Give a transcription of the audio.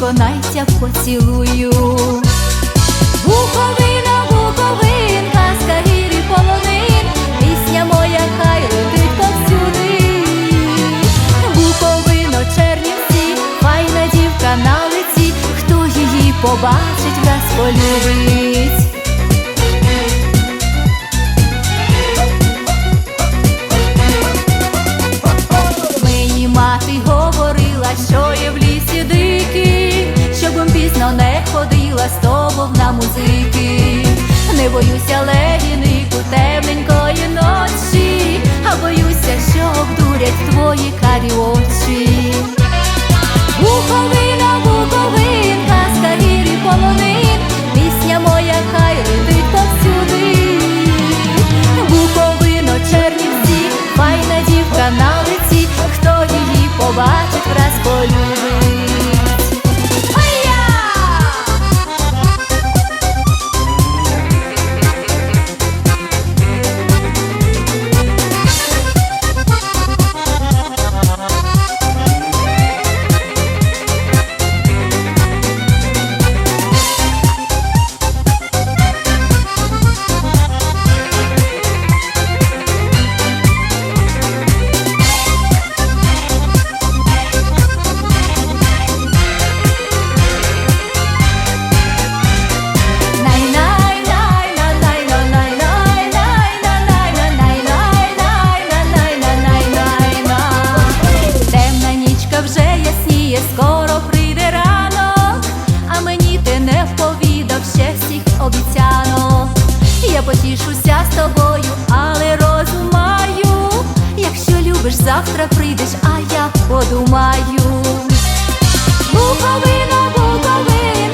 тя поцілую. Буковина, буковинка, казка гір і полонин, пісня моя хай летить повсюди. Буковино, Чернівці, файна дівка на лиці, хто її побачить, нас полюбить. Щоб не ходила з тобою на музики. Не боюся легінику темненької ночі, а боюся, що обдурять твої карі очі. Буковина, Буковин, казка і полонин, пісня моя хай летить повсюди. Буковино, Чернівці, файна дівка на лиці, хто її побачить, враз полюбить. обіцяно, я потішуся з тобою, але розумаю, якщо любиш, завтра прийдеш, а я подумаю. Буковина, буковина